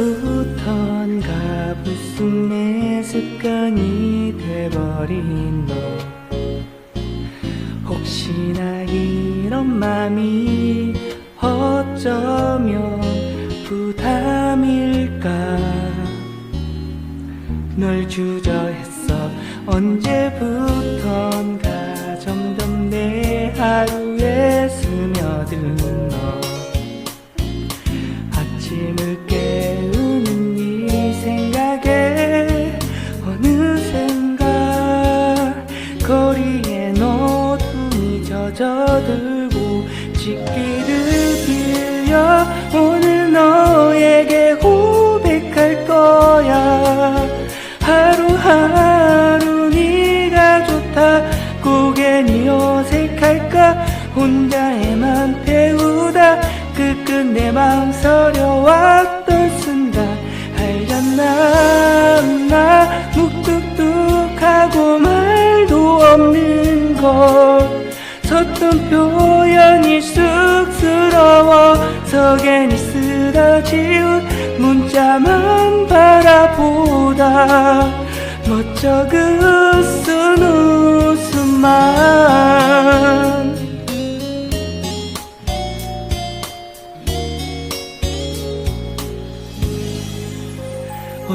언제부턴가 불쑥 내 습관이 돼버린 너? 혹시나 이런 맘이 어쩌면 부담일까? 널 주저했어 언제부턴가 점점 내 하루에 스며든 너. 아침을 깨우는 이 생각에 어느샌가 거리에 어둠이 젖어들고 짓기를 빌려 오 끝끝내 망설여왔던 순간 하얀 나 묵뚝뚝하고 말도 없는 것 서툰 표현이 쑥스러워서 괜히 쓰다 지운 문자만 바라보다 멋져 그쓴 웃음만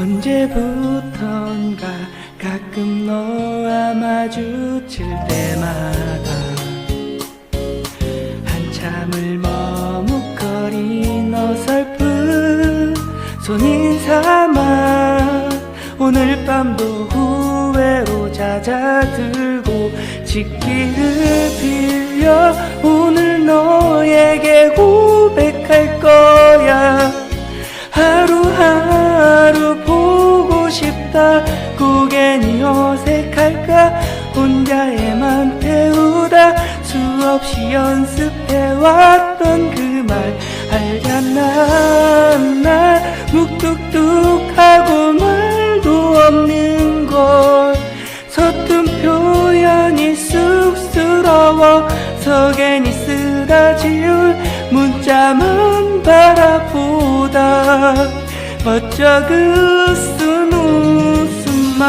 언제부턴가 가끔 너와 마주칠 때마다 한참을 머뭇거린 어설픈 손인사만 오늘 밤도 후회로 잦아들고 짓기를 빌 없이 연습해왔던 그 말 알잖아 나? 묵뚝뚝하고 말도 없는 걸 서툰 표현이 쑥스러워서 괜히 쓰다 지울 문자만 바라보다 멋져 그쓴 웃음만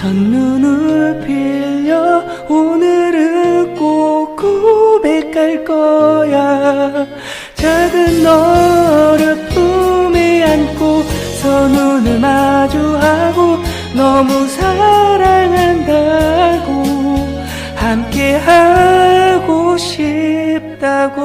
첫눈을 빌려 오늘은 꼭 고백할 거야. 작은 너를 품에 안고 손눈을 마주하고 너무 사랑한다고 함께 하고 싶다고